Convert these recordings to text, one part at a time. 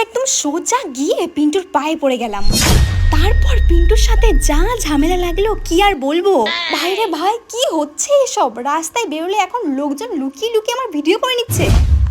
একদম সোজা গিয়ে পিন্টুর পায়ে পড়ে গেলাম। তারপর পিন্টুর সাথে যা ঝামেলা লাগল, কি আর বলব? ভাইরে ভাই, কি হচ্ছে এসব? রাস্তায় বেরোলে এখন লোকজন লুকিয়ে লুকিয়ে আমার ভিডিও করে নিচ্ছে।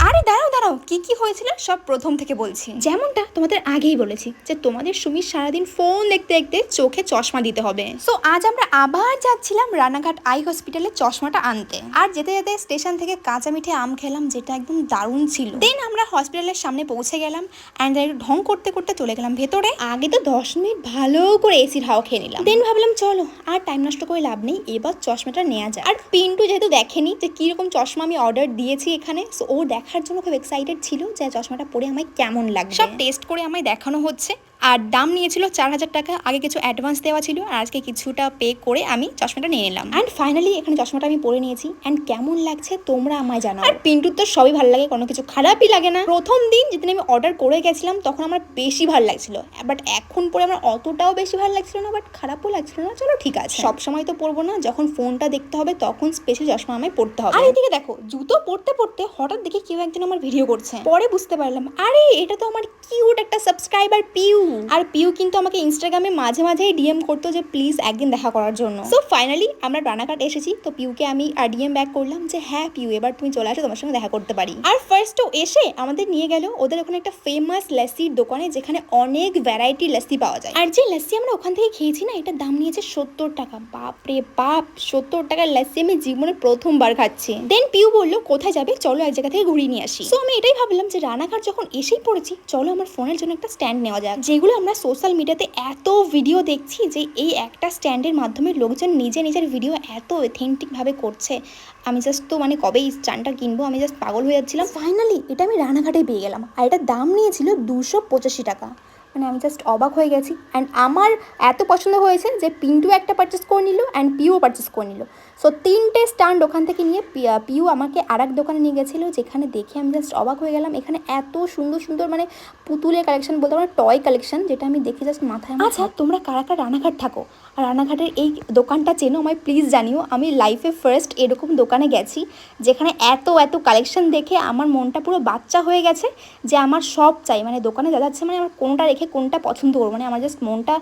আরে দাঁড়াও দাঁড়াও। কি কি হয়েছিল? সব প্রথম থেকে বলছি। যেমনটা তোমাদের আগেই বলেছি যে তোমাদের সুমির সারাদিন ফোন দেখতে দেখতে চোখে চশমা দিতে হবে। সো আজ আমরা আবার যাচ্ছিলাম রানাঘাট আই হসপিটালে চশমাটা আনতে। আর যেতে যেতে স্টেশন থেকে কাঁচা মিঠে আম খেলাম যেটা একদম দারুণ ছিল। দেন আমরা হসপিটালের সামনে পৌঁছে গেলাম অ্যান্ড একটু ঢং করতে করতে চলে গেলাম ভেতরে। আগে তো দশ মিনিট ভালো করে এসির হাওয়া খেয়ে নিলাম। দেন ভাবলাম চলো আর টাইম নষ্ট করে লাভ নেই এবার চশমাটা নেওয়া যায় আর পিন্টু যেহেতু দেখেনি যে কীরকম চশমা আমি অর্ডার দিয়েছি এখানে সো ও দেখার জন্য খুব এক্সাইটেড ছিল যে চশমাটা পরে আমায় কেমন লাগবে। সব টেস্ট করে আমায় দেখানো হচ্ছে। আর দাম নিয়েছিল চার হাজার টাকা। আগে কিছু অ্যাডভান্স দেওয়া ছিল আর আজকে কিছুটা পে করে আমি চশমাটা নিয়ে নিলাম। অ্যান্ড ফাইনালি এখানে চশমাটা আমি পরে নিয়েছি। অ্যান্ড কেমন লাগছে তোমরা আমায় জানাও। আর পিন্টুর তো সবই ভালো লাগে কোনো কিছু খারাপই লাগে না। প্রথম দিন যেদিন আমি অর্ডার করে গেছিলাম তখন আমার বেশি ভালো লাগছিল। বাট এখন পরে আমার অতটাও বেশি ভালো লাগছিল না বাট খারাপও লাগছিল না। চলো ঠিক আছে। সব সময় তো পরবো না যখন ফোনটা দেখতে হবে তখন স্পেশাল চশমা আমায় পড়তে হবে। আর এদিকে দেখো জুতো পড়তে পড়তে হঠাৎ দেখে কেউ একজন আমার ভিডিও করছে। পরে বুঝতে পারলাম আরে এটা তো আমার কিউট একটা সাবস্ক্রাইবার পিউ আর পিউ কিন্তু আমাকে ইনস্টাগ্রামে মাঝে মাঝেই ডিএম করতো যে, প্লিজ একদিন দেখা করার জন্য। সো ফাইনালি আমরা রানাঘাট এসেছি। তো পিউকে আমি আর ডিএম ব্যাক করলাম যে হ্যাঁ পিউ, এবার তুমি চলে আসো, তোমার সঙ্গে দেখা করতে পারি। আর ফার্স্ট ও এসে আমাদের নিয়ে গেল ওদের ওখানে একটা ফেমাস লাসির দোকানে, যেখানে অনেক ভ্যারাইটি লাসি পাওয়া যায়। আর যে লাসি আমরা ওখান থেকে খেয়েছি না, এটার দাম নিয়েছে সত্তর টাকা। বাপ রে বাপ, সত্তর টাকার লাসি আমি জীবনে প্রথমবার খাচ্ছি। দেন পিউ বলল, কোথায় যাবে? চলো এক জায়গা থেকে ঘুরিয়ে নিয়ে আসি। তো আমি এটাই ভাবলাম যে, রানাঘাট যখন এসেই পড়েছি, চলো আমার ফোনের জন্য একটা স্ট্যান্ড নেওয়া যাক। যেগুলো আমরা সোশ্যাল মিডিয়াতে এত ভিডিও দেখছি যে এই একটা স্ট্যান্ডের মাধ্যমে লোকজন নিজে নিজের ভিডিও এত অথেন্টিকভাবে করছে। আমি জাস্ট তো মানে কবে এই স্ট্যান্ডটা কিনবো, আমি জাস্ট পাগল হয়ে যাচ্ছিলাম। ফাইনালি এটা আমি রানাঘাটে পেয়ে গেলাম। আর এটার দাম নিয়েছিল দুশো পঁচাশি টাকা। মানে আমি জাস্ট অবাক হয়ে গেছি। অ্যান্ড আমার এত পছন্দ হয়েছে যে পিন্টু একটা পারচেস করে নিল অ্যান্ড পিও পারচেস করে নিল। সো তিনটে স্ট্যান্ড ওখান থেকে নিয়ে পিউ আমাকে আর এক দোকানে নিয়ে গেছিল যেখানে দেখে আমি জাস্ট অবাক হয়ে গেলাম। এখানে এত সুন্দর সুন্দর মানে পুতুলের কালেকশন বলতে পারো টয় কালেকশন যেটা আমি দেখে জাস্ট মাথায় আচ্ছা তোমরা কারা কারা রানাঘাট থাকো? আর রানাঘাটের এই দোকানটা চেনো আমায় প্লিজ জানিও। আমি লাইফে ফার্স্ট এরকম দোকানে গেছি যেখানে এত এত কালেকশন দেখে আমার মনটা পুরো বাচ্চা হয়ে গেছে যে আমার সব চাই। মানে দোকানে যা যাচ্ছে মানে আমার কোনোটা রেখে কোনটা পছন্দ করব মানে আমার জাস্ট মনটা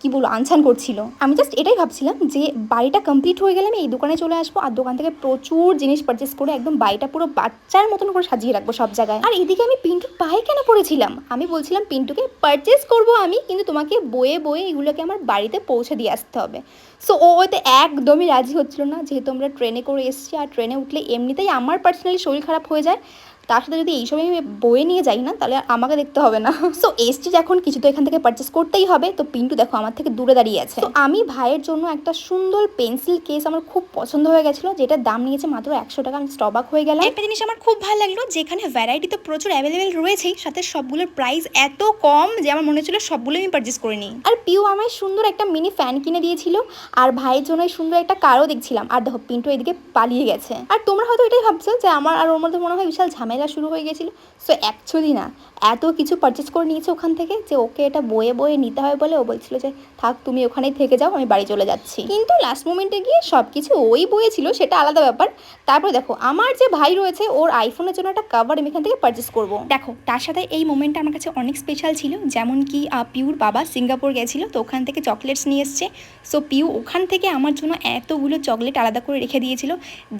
কি বলব, আনছান করছিল। আমি জাস্ট এটাই ভাবছিলাম যে বাড়িটা কমপ্লিট হয়ে গেলে আমি এই দোকানে চলে আসব, আর দোকান থেকে প্রচুর জিনিস পারচেস করে একদম বাড়িটা পুরো বাচ্চার মতন করে সাজিয়ে রাখব সব জায়গায়। আর এদিকে আমি পিন্টুর পায়ে কেন পড়েছিলাম? আমি বলছিলাম, পিন্টুকে পারচেস করব আমি, কিন্তু তোমাকে বয়ে বয়ে এগুলোকে আমার বাড়িতে পৌঁছে দিয়ে আসতে হবে। সো ও ওতে একদমই রাজি হচ্ছিল না, যেহেতু আমরা ট্রেনে করে এসেছি, আর ট্রেনে উঠলে এমনিতেই আমার পার্সোনালি শরীর খারাপ হয়ে যায়। তার সাথে যদি এইসব আমি বয়ে নিয়ে যাই না তাহলে আমাকে দেখতে হবে না। সো এসছি এখন কিছু তো এখান থেকে পারচেস করতেই হবে। তো পিন্টু দেখো আমার থেকে দূরে দাঁড়িয়ে আছে। তো আমি ভাইয়ের জন্য একটা সুন্দর পেন্সিল কেস আমার খুব পছন্দ হয়ে গেছিল যেটার দাম নিয়েছে মাত্র একশো টাকা। আমি স্টবাক হয়ে গেলাম। একটা জিনিস আমার খুব ভালো লাগল যেখানে ভ্যারাইটি তো প্রচুর অ্যাভেলেবেল রয়েছেই সাথে সবগুলোর প্রাইস এত কম যে আমার মনে হচ্ছিল সবগুলো আমি পারচেস করে নিই। আর পিউ আমায় সুন্দর একটা মিনি ফ্যান কিনে দিয়েছিল আর ভাইয়ের জন্য সুন্দর একটা কারও দেখছিলাম। আর দেখো পিন্টু এদিকে পালিয়ে গেছে। আর তোমরা হয়তো এটাই ভাবছ যে আমার আর ওর মধ্যে মনে হয় বিশাল ঝামেলা শুরু হয়ে গেছিল সো অ্যাকচুয়ালি না এত কিছু পারচেস করে নিয়েছে ওখান থেকে যে ওকে এটা বয়ে বয়ে নিতে হয় বলে ও বলছিল যে থাক তুমি ওখানেই থেকে যাও আমি বাড়ি চলে যাচ্ছি। কিন্তু লাস্ট মোমেন্টে গিয়ে সব কিছু ওই বয়েছিল সেটা আলাদা ব্যাপার। তারপরে দেখো আমার যে ভাই রয়েছে ওর আইফোনের জন্য একটা কাভার আমি এখান থেকে পারচেস করব। দেখো তার সাথে এই মোমেন্টটা আমার কাছে অনেক স্পেশাল ছিল যেমন কি পিউর বাবা সিঙ্গাপুর গেছিল তো ওখান থেকে চকলেটস নিয়ে এসছে। সো পিউ ওখান থেকে আমার জন্য এতগুলো চকলেট আলাদা করে রেখে দিয়েছিল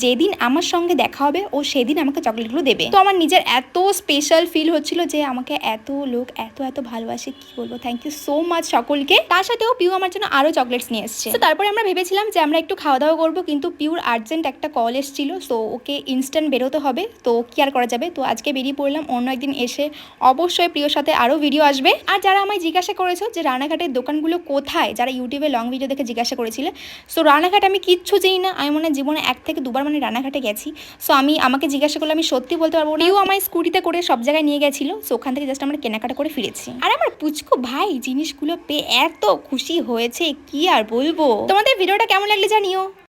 যেদিন আমার সঙ্গে দেখা হবে ও সেদিন আমাকে চকলেটগুলো দেবে। তো আমার নিজের এত স্পেশাল ফিল হচ্ছিল যে আমাকে এত লোক এত এত ভালোবাসে, কি বলব? থ্যাংক ইউ সো মাচ সকলকে। তার সাথেও পিউ আমার জন্য আরও চকলেটস নিয়ে এসছে। তো তারপরে আমরা ভেবেছিলাম যে আমরা একটু খাওয়া দাওয়া করব, কিন্তু পিউর আর্জেন্ট একটা কল এসেছিল সো ওকে ইনস্ট্যান্ট বেরোতে হবে, তো কি আর করা যাবে? তো আজকে বেরিয়ে পড়লাম, অন্য একদিন এসে অবশ্যই প্রিয়র সাথে আরও ভিডিও আসবে। আর যারা আমায় জিজ্ঞাসা করেছ যে রানাঘাটের দোকানগুলো কোথায়, যারা ইউটিউবে লং ভিডিও দেখে জিজ্ঞাসা করেছিলে সো রানাঘাট আমি কিচ্ছু জানি না। আমি মনে জীবনে এক থেকে দুবার মানে রানাঘাটে গেছি। সো আমি, আমাকে জিজ্ঞাসা করলে আমি সত্যি বলতে পারব না। আমার স্কুটিতে করে সব জায়গায় নিয়ে গেছিল সো ওখান থেকে জাস্ট আমরা কেনাকাটা করে ফিরেছি আর আমার পুচকু ভাই জিনিসগুলো পেয়ে এত খুশি হয়েছে কি আর বলব তোমাদের ভিডিওটা কেমন লাগলে জানিও